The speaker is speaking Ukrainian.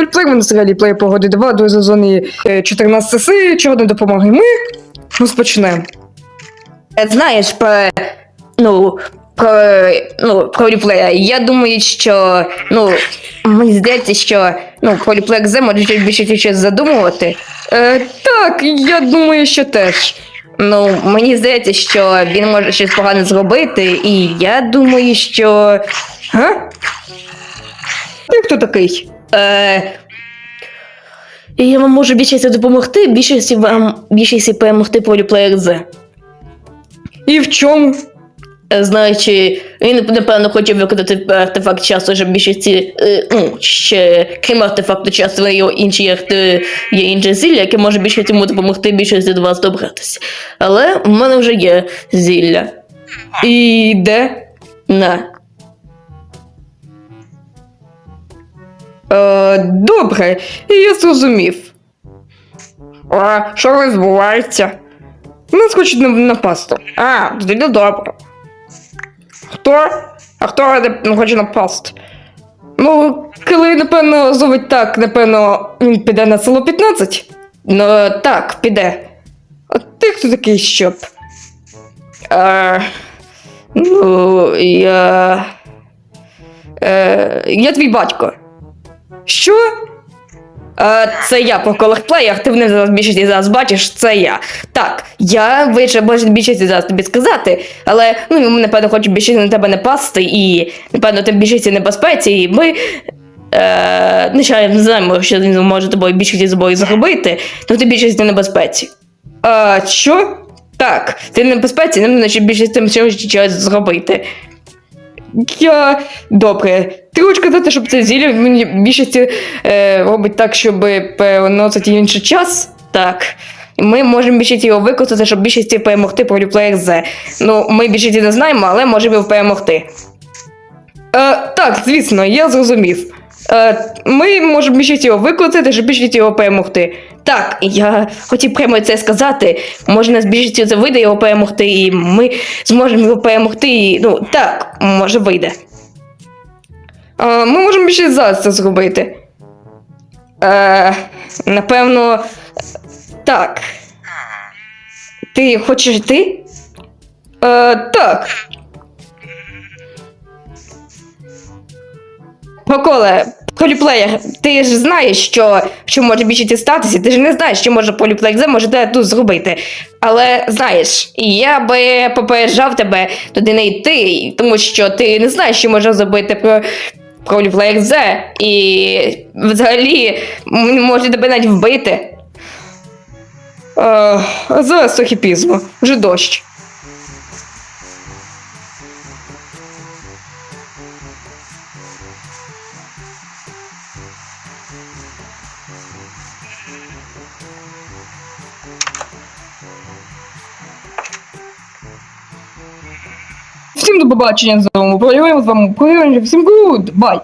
Рольплей ми на серіалі плей погоди 2 до сезоні 14 серії, чого не допомоги ми. Розпочнемо. Е, Знаєш, про, ну, про, ну, про ріплея, я думаю, що, ну, мені здається, що, ну, про ріплея Зе може більше щось задумувати. Е, так, я думаю, що теж. Ну, мені здається, що він може щось погане зробити, і я думаю, що. Га? Ти хто такий? Е, я вам можу більшості допомогти, більшості вам більшості перемогти по ріплеях Зе. І в чому? Е, Знаючи, він напевно хоче виконати артефакт часу, щоб більшості, е, ну, ще крім артефакту часу, є інші арте, є інше зілля, яке може більше йому допомогти більшості до вас добратися. Але в мене вже є зілля. І де? На. Е, добре, я зрозумів. А що відбувається? Нас хочуть напасти. А, тоді добре. Хто? А хто хоче напасти? Ну, коли, напевно, зовуть так, напевно, він піде на село 15? Ну, так, піде. А ти хто такий щоб? Е, ну, я. Е, я твій батько. Що? Е, це я по колорплеях, ти мене зараз більшості зараз бачиш, це я. Так, я може більшості зараз тобі сказати, але ну, він, напевно, хоче більше на тебе не пасти, і напевно ти в більшості небезпеці, і ми. Е, ну, ще не знаємо, що він може тобою більшості з собою зробити, то ти більшості в небезпеці. А, що? Так, ти в небезпеці, не значить більшість тим щось зробити. Я добре. Ти хочеш казати, щоб це зілля мені більшості е, робить так, щоб переносити інший час? Так. Ми можемо більшість його використати, щоб більшості перемогти проти плеєр З. Ну, ми більшості не знаємо, але можемо його перемогти. Е, так, звісно, я зрозумів. Е, ми можемо більшість його використати, щоб більшість його перемогти. Так, я хотів прямо це сказати. Може, нас більшістю це вийде його перемогти, і ми зможемо його перемогти. І, ну, так, може вийде. Е, ми можемо більше зараз це зробити. Е, напевно, так. Ти хочеш йти? Е, так. Проколе, поліплеєр, ти ж знаєш, що, що може більше статися, ти ж не знаєш, що може поліплеєр Зе може тебе тут зробити. Але знаєш, я би попереджав тебе туди не йти, тому що ти не знаєш, що може зробити про. Поліплеєр Зе, і взагалі може тебе навіть вбити. Е, зараз трохи пізно, вже дощ. Всім до побачення з вами. Проявимо з вами. Всім good. Bye.